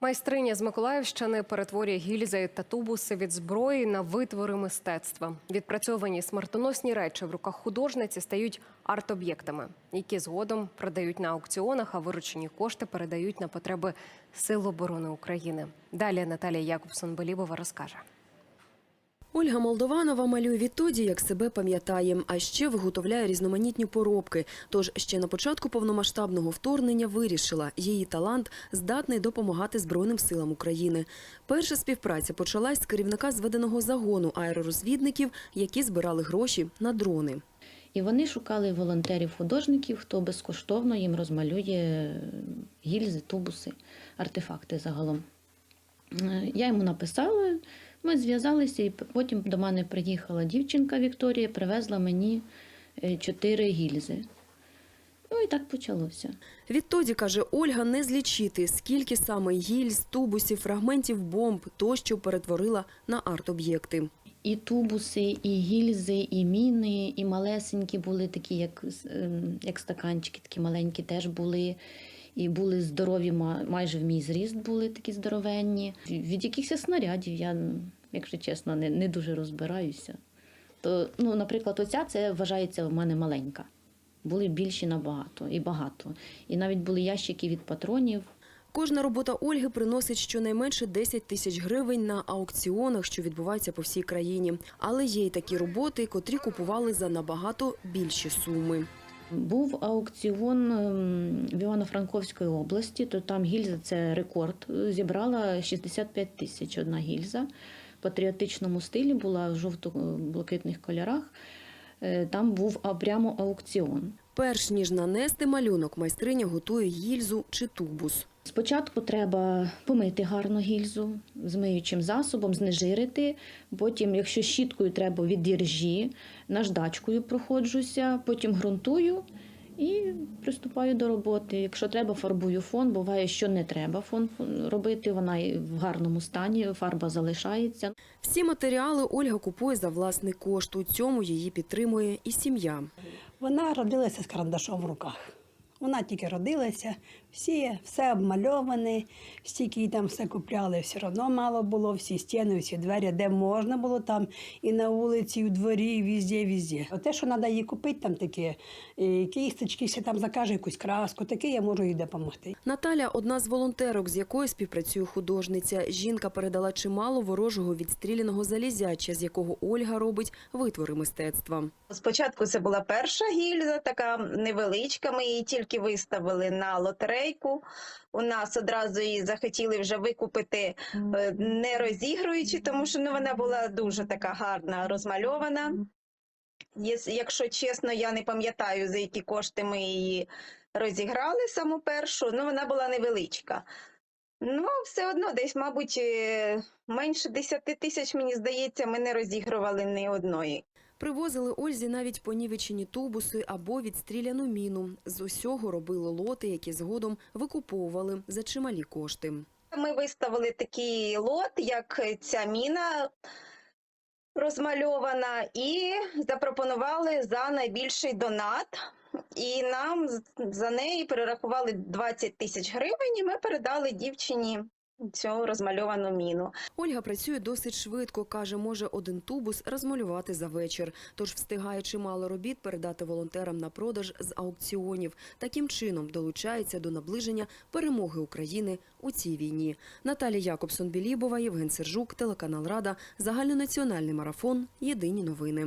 Майстриня з Миколаївщини перетворює гільзи та тубуси від зброї на витвори мистецтва. Відпрацьовані смертоносні речі в руках художниці стають арт-об'єктами, які згодом продають на аукціонах, а виручені кошти передають на потреби Сил оборони України. Далі Наталія Якубсон Белібова розкаже. Ольга Молдованова малює відтоді, як себе пам'ятає, а ще виготовляє різноманітні поробки. Тож ще на початку повномасштабного вторгнення вирішила, її талант здатний допомагати Збройним силам України. Перша співпраця почалась з керівника зведеного загону аеророзвідників, які збирали гроші на дрони. І вони шукали волонтерів-художників, хто безкоштовно їм розмалює гільзи, тубуси, артефакти загалом. Е, Я йому написала, ми зв'язалися, і потім до мене приїхала дівчинка Вікторія, привезла мені е, чотири гільзи. Ну і так почалося. Відтоді, каже Ольга, не злічити, скільки саме гільз, тубусів, фрагментів бомб тощо перетворила на арт-об'єкти. І тубуси, і гільзи, і міни, і малесенькі були такі, як, ем, як стаканчики, такі маленькі теж були. І були здорові, майже в мій зріст були такі здоровенні. Від якихось снарядів я, якщо чесно, не, не дуже розбираюся. То, ну, наприклад, оця це вважається в мене маленька. Були більші набагато і багато. І навіть були ящики від патронів. Кожна робота Ольги приносить щонайменше 10 тисяч гривень на аукціонах, що відбуваються по всій країні. Але є й такі роботи, котрі купували за набагато більші суми. Був аукціон ем, в Івано-Франковської області, то там гільза це рекорд. Зібрала 65 тисяч одна гільза. В патріотичному стилі була в жовто-блакитних кольорах. Е, Там був прямо аукціон. Перш ніж нанести малюнок, майстриня готує гільзу чи тубус. Спочатку треба помити гарно гільзу з миючим засобом, знежирити. Потім, якщо щіткою треба від діржі, наждачкою проходжуся, потім ґрунтую і приступаю до роботи. Якщо треба, фарбую фон. Буває, що не треба фон робити. Вона і в гарному стані, фарба залишається. Всі матеріали Ольга купує за власний кошт. У цьому її підтримує і сім'я. Вона родилася з карандашом в руках. Вона тільки родилася, всі, все обмальоване, стільки їй там все купляли, все одно мало було, всі стіни, всі двері, де можна було там, і на вулиці, і в дворі, і везде, везде. Те, що треба їй купити, там таке, і кісточки, якщо там закаже якусь краску, таке я можу їй допомогти. Наталя одна з волонтерок, з якою співпрацює художниця. Жінка передала чимало ворожого відстріляного залізяча, з якого Ольга робить витвори мистецтва. Спочатку це була перша гільза, така невеличка. Ми її тільки виставили на лотерейку. У нас одразу її захотіли вже викупити, е, не розігруючи, тому що ну, вона була дуже така гарна, розмальована. Якщо чесно, я не пам'ятаю, за які кошти ми її розіграли саму першу, ну вона була невеличка. Ну, все одно, десь, мабуть, е, менше 10 тисяч, мені здається, ми не розігрували ні одної. Привозили Ользі навіть понівечені тубуси або відстріляну міну. З усього робили лоти, які згодом викуповували за чималі кошти. Ми виставили такий лот, як ця міна розмальована, і запропонували за найбільший донат. І нам за неї перерахували 20 тисяч гривень, і ми передали дівчині цю розмальовану міну. Ольга працює досить швидко. каже, може один тубус розмалювати за вечір. Тож встигає чимало робіт передати волонтерам на продаж з аукціонів. Таким чином долучається до наближення перемоги України у цій війні. Наталія Якобсон-Білібова, Євген Сержук, телеканал Рада, загальнонаціональний марафон. Єдині новини.